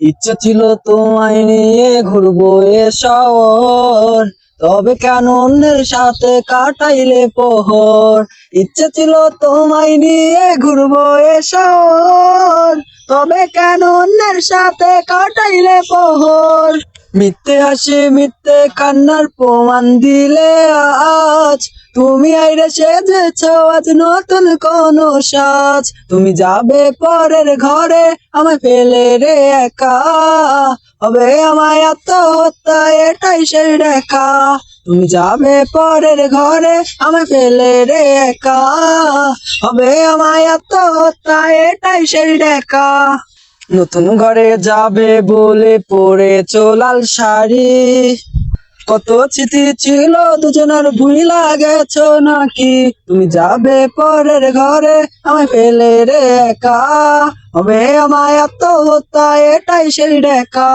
ইচ্ছে ছিল তোমায় নিয়ে ঘুরবো এ শহর। তবে কেন অন্যের সাথে কাটাইলে পোহর ইচ্ছে ছিল তোমায় নিয়ে ঘুরবো এ শহর। তবে কেন অন্যের সাথে কাটাইলে পোহর মিথ্যে হাসি, মিথ্যে কান্নার প্রমাণ দিলে আজ। তুমি আইরে সেজেছ আজ নতুন কোন সাজ। তুমি যাবে পরের ঘরে, আমায় ফেলে রে একা। হবে আমায় আত্মহত্যা, এটাই সেই রেখা। তুমি যাবে পরের ঘরে, আমায় ফেলে রে একা। হবে আমায় আত্মহত্যা, এটাই সেই রেখা। নতুন ঘরে যাবে বলে পরে চলাল শাড়ি। কত চিঠি ছিল দুজনের ভুইলা গেছ নাকি? তুমি যাবে পরের ঘরে, আমায় ফেলে রে একা। হবে আমায় আত্মহত্যা, এটাই সেই রেখা